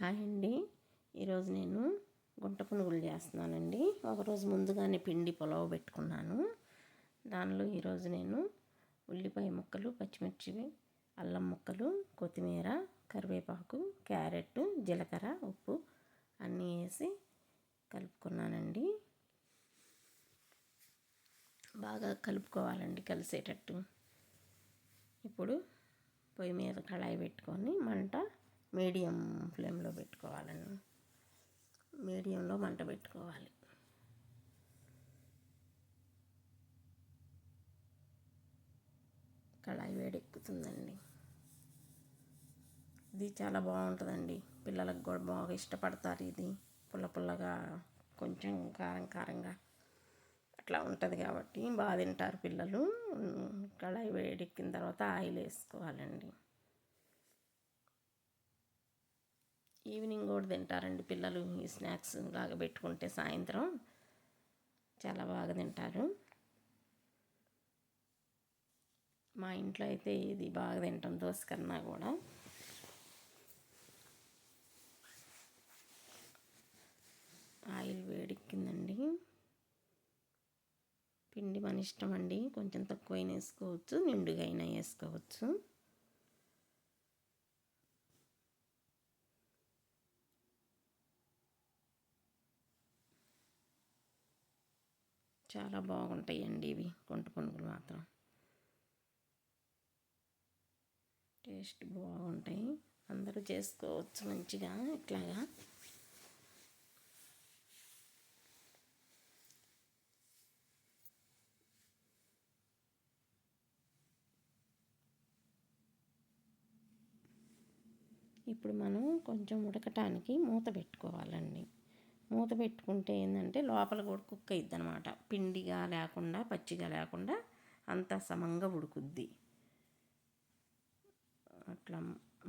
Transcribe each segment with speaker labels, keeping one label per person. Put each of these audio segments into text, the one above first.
Speaker 1: Hi అండి. ఈరోజు నేను గుంట పునుగులు చేస్తున్నానండి. ఒకరోజు ముందుగానే పిండి పొలవ పెట్టుకున్నాను. దానిలో ఈరోజు నేను ఉల్లిపాయ ముక్కలు పచ్చిమిర్చి అల్లం ముక్కలు కొత్తిమీర కరివేపాకు క్యారెట్ జీలకర్ర ఉప్పు అన్నీ వేసి కలుపుకున్నానండి. బాగా కలుపుకోవాలండి కలిసేటట్టు. ఇప్పుడు పొయ్యి మీద కళాయి పెట్టుకొని మంట మీడియం ఫ్లేమ్లో పెట్టుకోవాలండి మీడియంలో మంట పెట్టుకోవాలి. కళాయి వేడెక్కుతుందండి. ఇది చాలా బాగుంటుందండి. పిల్లలకు కూడా బాగా ఇష్టపడతారు ఇది. పుల్ల పుల్లగా కొంచెం కారం కారంగా అట్లా ఉంటుంది కాబట్టి బాగా తింటారు పిల్లలు. కళాయి వేడెక్కిన తర్వాత ఆయిల్ వేసుకోవాలండి ఈవినింగ్ కూడా తింటారండి పిల్లలు ఈ స్నాక్స్ లాగా పెట్టుకుంటే సాయంత్రం. చాలా బాగా తింటారు. మా ఇంట్లో అయితే ఇది బాగా తింటాం దోశ కన్నా కూడా. ఆయిల్ వేడెక్కిందండి. పిండి మన ఇష్టం అండి కొంచెం తక్కువైనా వేసుకోవచ్చు నిండుగా అయినా వేసుకోవచ్చు. చాలా బాగుంటాయండి ఇవి. గుంట పునుగులు మాత్రం. టేస్ట్ బాగుంటాయి. అందరూ చేసుకోవచ్చు మంచిగా ఇట్లాగా. ఇప్పుడు మనం కొంచెం ఉడకటానికి మూత పెట్టుకోవాలండి. మూత పెట్టుకుంటే ఏంటంటే లోపల కూడా కుక్ అయిద్ది అనమాట పిండిగా లేకుండా పచ్చిగా లేకుండా అంత సమంగా ఉడుకుద్ది. అట్లా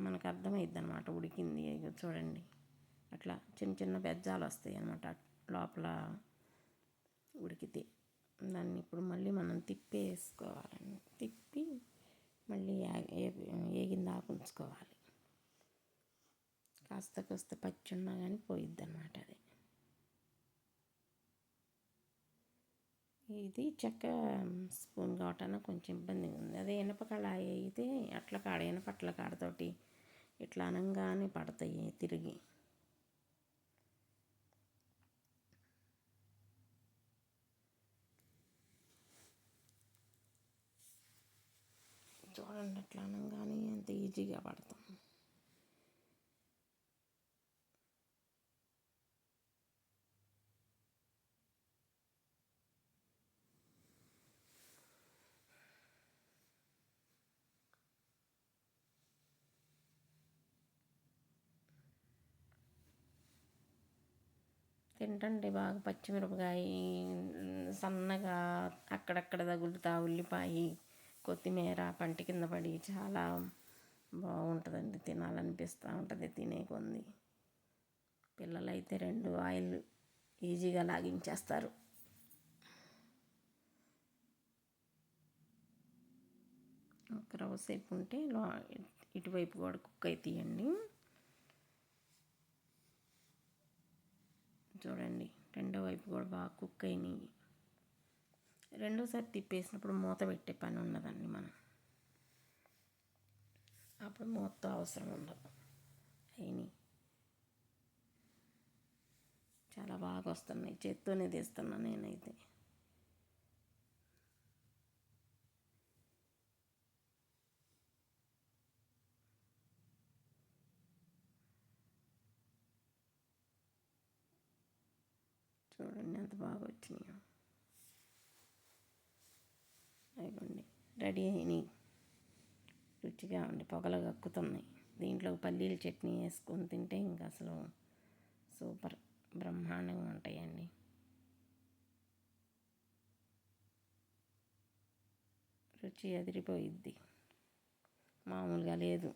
Speaker 1: మనకు అర్థమైద్ది అనమాట ఉడికింది చూడండి. అట్లా చిన్న చిన్న బెజ్జాలు వస్తాయి అనమాట లోపల ఉడికితే. దాన్ని ఇప్పుడు మళ్ళీ మనం తిప్పి వేసుకోవాలండి తిప్పి మళ్ళీ ఏగిన దాకా ఉంచుకోవాలి. కాస్త కాస్త పచ్చి ఉన్నా కానీ పోయిద్ది అనమాట అది. ఇది చెక్క స్పూన్ కావటాన కొంచెం ఇబ్బందిగా ఉంది. అదే ఇనప కళాయి అయితే అట్ల కాడ ఇనపట్ల కాడతోటి ఇట్లా అనంగానే పడతాయి తిరిగి. చూడండి అట్లా అనంగానే అంత ఈజీగా పడతాం. తింటండి బాగా పచ్చిమిరపకాయ సన్నగా అక్కడక్కడ తగులుతా ఉల్లిపాయ కొత్తిమీర పంట కింద పడి చాలా బాగుంటుందండి. తినాలనిపిస్తూ ఉంటుంది తినే కొంది పిల్లలైతే రెండు ఆయిల్ ఈజీగా లాగించేస్తారు. ఒక రవ్వసేపు ఉంటే ఇటువైపు కూడా కుక్ అవుతాయండి చూడండి రెండో వైపు కూడా బాగా కుక్ అయినాయి. రెండోసారి తిప్పేసినప్పుడు మూత పెట్టే పని ఉన్నదండి మనం. అప్పుడు మూత అవసరం ఉండదు. అయినాయి. చాలా బాగా వస్తున్నాయి. చేత్తోనే తీస్తున్నా నేనైతే. చూడండి ఎంత బాగా వచ్చినాయో అయిపోండి రెడీ అయినాయి. రుచిగా ఉండి పొగలు కక్కుతున్నాయి. దీంట్లో పల్లీల చట్నీ వేసుకొని తింటే ఇంకా అసలు సూపర్. బ్రహ్మాండంగా ఉంటాయండి. రుచి అదిరిపోయిద్ది. మామూలుగా లేదు.